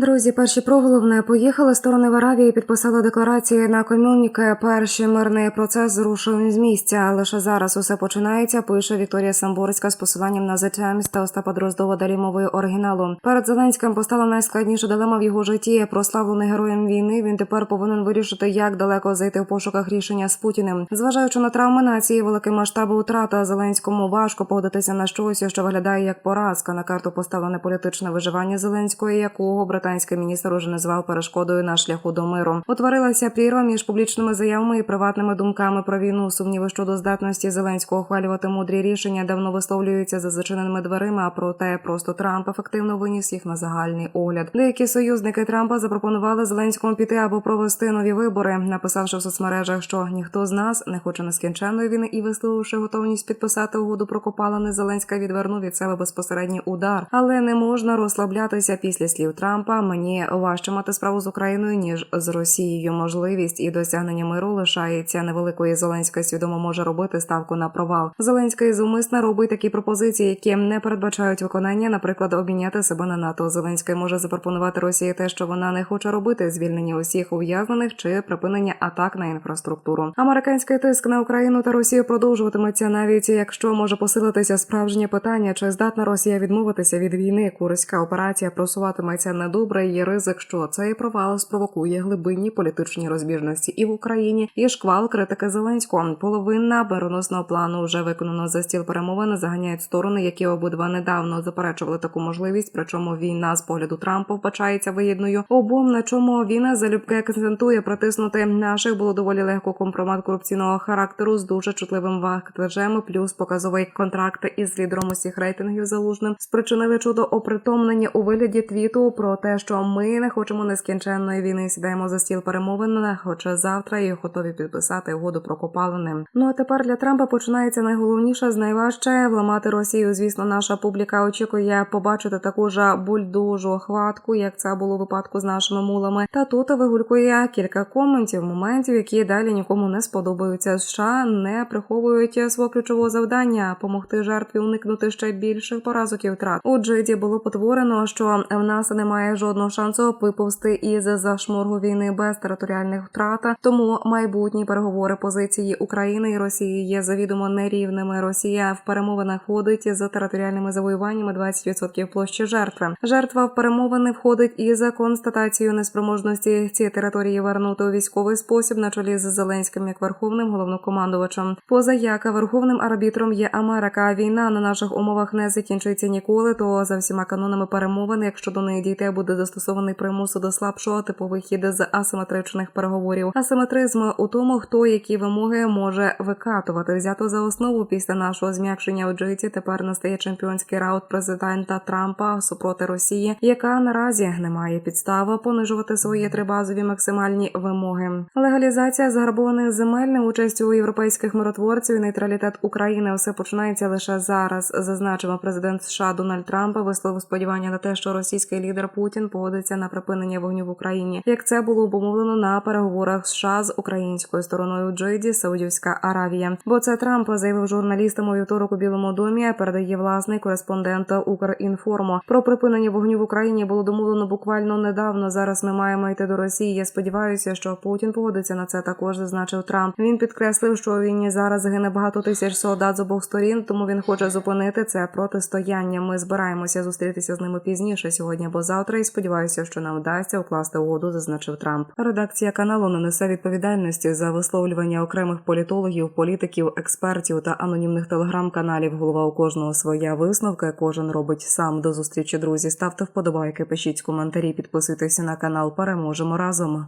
Друзі, перші про головне поїхали. Сторони в Аравії підписали декларації на комюніке. Перший мирний процес зрушив з місця. Лише зараз усе починається. Пише Вікторія Самборська з посиланням на The Times та Остапа Дроздова далі мовою оригіналу. Перед Зеленським постала найскладніша дилема в його житті. Прославлений героєм війни. Він тепер повинен вирішити, як далеко зайти в пошуках рішення з Путіним. Зважаючи на травми нації, великі масштаби утрата Зеленському важко погодитися на щось, що виглядає як поразка. На карту поставлене політичне виживання Зеленського, якого британський міністр уже назвав перешкодою на шляху до миру. Утворилася прірва між публічними заявами і приватними думками про війну. Сумніви щодо здатності Зеленського ухвалювати мудрі рішення давно висловлюються за зачиненими дверима. А проте просто Трамп ефективно виніс їх на загальний огляд. Деякі союзники Трампа запропонували Зеленському піти або провести нові вибори, написавши в соцмережах, що ніхто з нас не хоче нескінченної війни і висловивши готовність підписати угоду про копалини. Зеленська відвернув від себе безпосередній удар, але не можна розслаблятися після слів Трампа. Мені важче мати справу з Україною ніж з Росією. Можливість і досягнення миру лишається невеликою. Зеленська свідомо може робити ставку на провал. Зеленський зумисно робить такі пропозиції, які не передбачають виконання, наприклад, обміняти себе на НАТО. Зеленський може запропонувати Росії те, що вона не хоче робити: звільнення усіх ув'язнених чи припинення атак на інфраструктуру. Американський тиск на Україну та Росію продовжуватиметься навіть якщо може посилитися справжнє питання, чи здатна Росія відмовитися від війни. Курська операція просуватиметься недобре. Є ризик, що цей провал спровокує глибинні політичні розбіжності і в Україні, і шквал критики Зеленського. Половина бероносного плану вже виконано за стіл перемовин. Заганяють сторони, які обидва недавно заперечували таку можливість. Причому війна з погляду Трампа вбачається вигідною. Обом на чому він залюбки акцентує протиснути наших було доволі легко компромат корупційного характеру з дуже чутливим вактажем, плюс показовий контракт із лідером усіх рейтингів залужним спричинили чудо опритомлення у вигляді твіту про те, що ми не хочемо нескінченної війни. Сідаємо за стіл перемовин, хоча завтра і готові підписати угоду про копалини. Ну а тепер для Трампа починається найголовніше з найважче вламати Росію. Звісно, наша публіка очікує побачити таку ж бульдужу хватку, як це було у випадку з нашими мулами. Та тут вигулькує кілька коментів, моментів, які далі нікому не сподобаються. США не приховують свого ключового завдання допомогти жертві уникнути ще більших поразок і втрат. Джиді було потворено, що в нас немає жодного шансу виповзти із зашморгу війни без територіальних втрат. Тому майбутні переговори позиції України і Росії є завідомо нерівними. Росія в перемовинах входить з територіальними завоюваннями 20% площі жертви. Жертва в перемовини входить із констатацією неспроможності ці території вернути у військовий спосіб на чолі з Зеленським як верховним головнокомандувачем. Поза як верховним арбітром є Америка. Війна на наших умовах не закінчується ніколи. То за всіма канонами перемовин, якщо до неї дійти, буде застосований примус до слабшого типу вихід з асиметричних переговорів. Асиметризм у тому, хто які вимоги може викатувати. Взято за основу після нашого зм'якшення у Джиті. Тепер настає чемпіонський раунд президента Трампа супроти Росії, яка наразі не має підстави понижувати свої три базові максимальні вимоги. Легалізація загарбованих земель, неучасть у європейських миротворців і нейтралітет України. Все починається лише зараз. Зазначимо президент США Дональд Трамп висловив сподівання на те, що російський лідер Путін погодиться на припинення вогню в Україні, як це було обумовлено на переговорах США з українською стороною Джиді, Саудівська Аравія. Бо це Трамп заявив журналістам у вівторок у Білому домі. Передає власний кореспондент Укрінформу. Про припинення вогню в Україні було домовлено буквально недавно. Зараз ми маємо йти до Росії. Я сподіваюся, що Путін погодиться на це. Також зазначив Трамп. Він підкреслив, що у війні зараз гине багато тисяч солдат з обох сторін, тому він хоче зупинити це протистояння. Ми збираємося зустрітися з ними пізніше сьогодні або завтра. І сподіваюся, що нам вдасться укласти угоду, зазначив Трамп. Редакція каналу не несе відповідальності за висловлювання окремих політологів, політиків, експертів та анонімних телеграм-каналів. Голова у кожного своя висновка. Кожен робить сам до зустрічі. Друзі, ставте вподобайки, пишіть коментарі, підписуйтесь на канал. Переможемо разом.